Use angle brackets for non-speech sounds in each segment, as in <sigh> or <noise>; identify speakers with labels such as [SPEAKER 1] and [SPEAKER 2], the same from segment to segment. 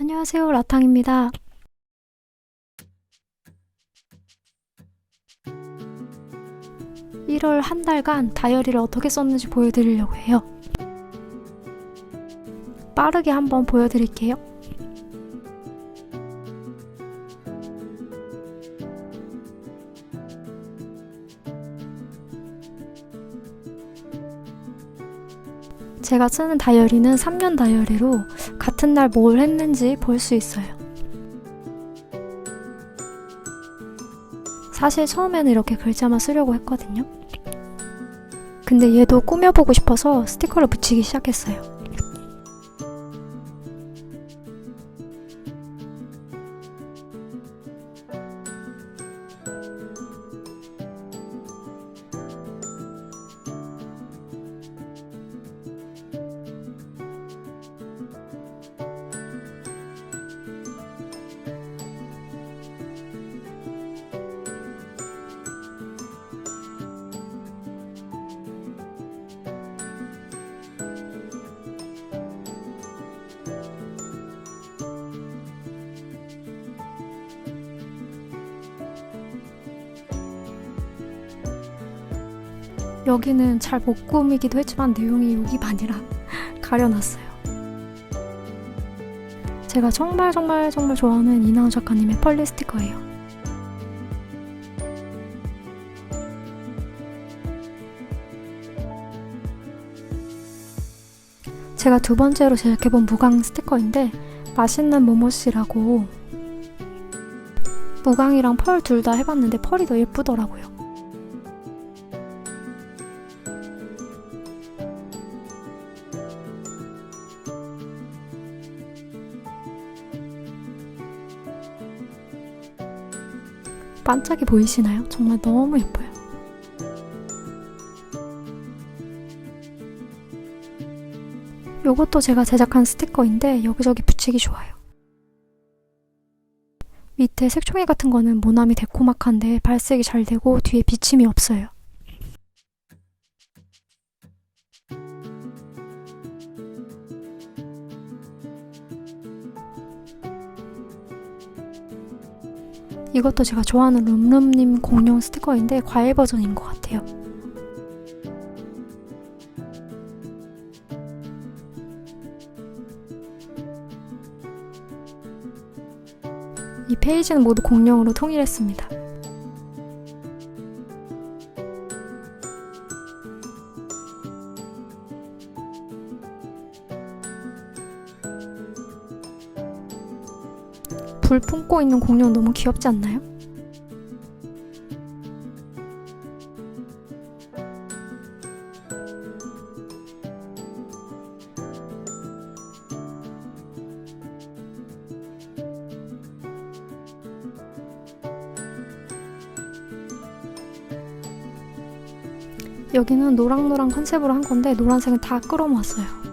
[SPEAKER 1] 안녕하세요, 라탕입니다. (1월) 한 달간 다이어리를 어떻게 썼는지 보여드리려고 해요. 빠르게 한번 보여드릴게요. 제가 쓰는 다이어리는 3년 다이어리로 같은 날 뭘 했는지 볼 수 있어요. 사실 처음에는 이렇게 글자만 쓰려고 했거든요. 근데 얘도 꾸며보고 싶어서 스티커를 붙이기 시작했어요. 여기는 잘 못 꾸미기도 했지만 내용이 여기 반이라 <laughs> 가려놨어요. 제가 정말 정말 정말 좋아하는 이나우 작가님의 펄리 스티커예요. 제가 두 번째로 제작해본 무광 스티커인데 맛있는 모모씨라고 무광이랑 펄 둘 다 해봤는데 펄이 더 예쁘더라고요. 반짝이 보이시나요? 정말 너무 예뻐요. 요것도 제가 제작한 스티커인데 여기저기 붙이기 좋아요. 밑에 색종이 같은 거는 모나미 데코마카인데 발색이 잘 되고 뒤에 비침이 없어요. 이것도 제가 좋아하는 룸룸님 공룡 스티커인데 과일 버전인 것 같아요. 이 페이지는 모두 공룡으로 통일했습니다. 불 품고 있는 공룡 너무 귀엽지 않나요? 여기는 노랑노랑 컨셉으로 한 건데 노란색은 다 끌어모았어요.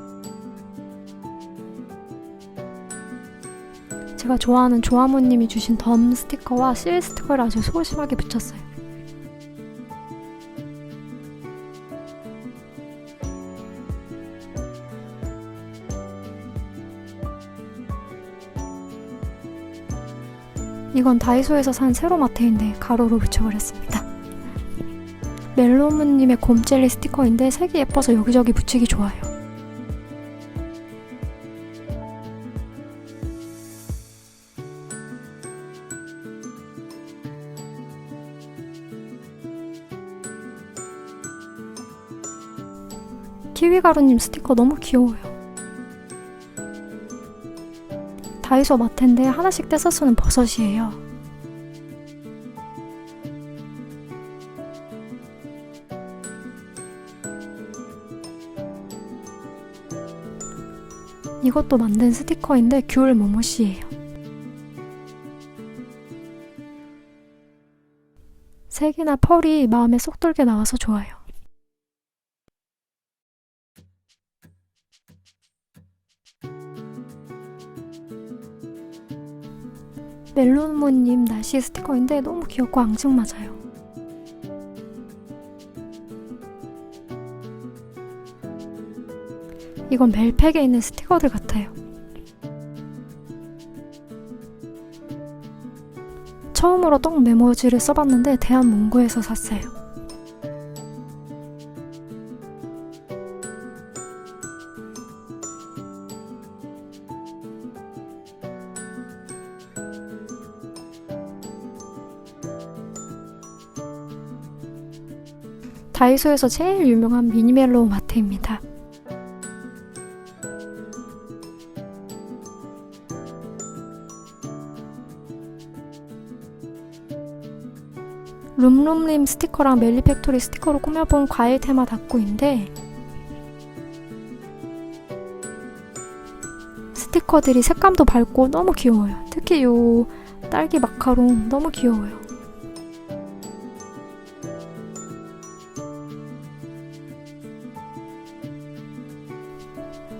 [SPEAKER 1] 제가 좋아하는 조아모님이 주신 덤 스티커와 실 스티커를 아주 소심하게 붙였어요. 이건 다이소에서 산 세로마테인데 가로로 붙여버렸습니다. 멜로무님의 곰젤리 스티커인데 색이 예뻐서 여기저기 붙이기 좋아요. 키위가루님 스티커 너무 귀여워요. 다이소 마트인데 하나씩 떼서 쓰는 버섯이에요. 이것도 만든 스티커인데 귤 모모씨예요. 색이나 펄이 마음에 쏙 들게 나와서 좋아요. 멜론모님 날씨 스티커인데 너무 귀엽고 앙증맞아요. 이건 멜팩에 있는 스티커들 같아요. 처음으로 똥 메모지를 써봤는데 대한문구에서 샀어요. 다이소에서 제일 유명한 미니멜로우 마트입니다. 룸룸님 스티커랑 멜리팩토리 스티커로 꾸며본 과일 테마 닭구인데 스티커들이 색감도 밝고 너무 귀여워요. 특히 요 딸기 마카롱 너무 귀여워요.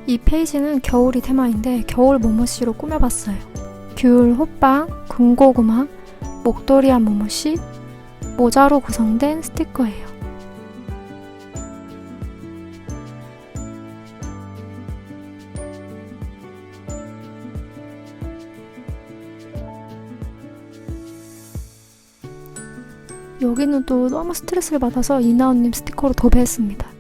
[SPEAKER 1] 이 페이지는 겨울이 테마인데 겨울 모모씨로 꾸며봤어요. 귤, 호빵, 군고구마, 목도리한 모모씨, 모자로 구성된 스티커예요. 여기는 또 너무 스트레스를 받아서 이나온님 스티커로 도배했습니다.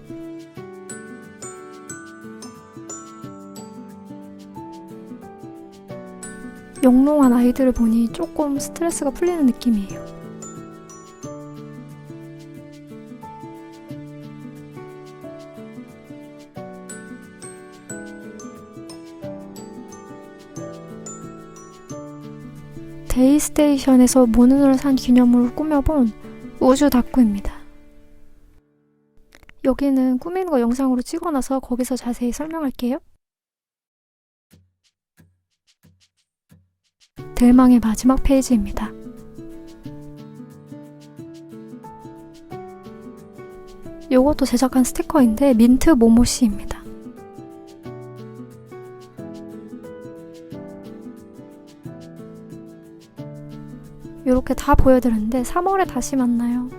[SPEAKER 1] 영롱한 아이들을 보니 조금 스트레스가 풀리는 느낌이에요. 데이스테이션에서 모눈을 산 기념으로 꾸며본 우주 다꾸입니다. 여기는 꾸미는 거 영상으로 찍어놔서 거기서 자세히 설명할게요. 대망의 마지막 페이지입니다. 요것도 제작한 스티커인데 민트 모모씨입니다. 이렇게 다 보여드렸는데 3월에 다시 만나요.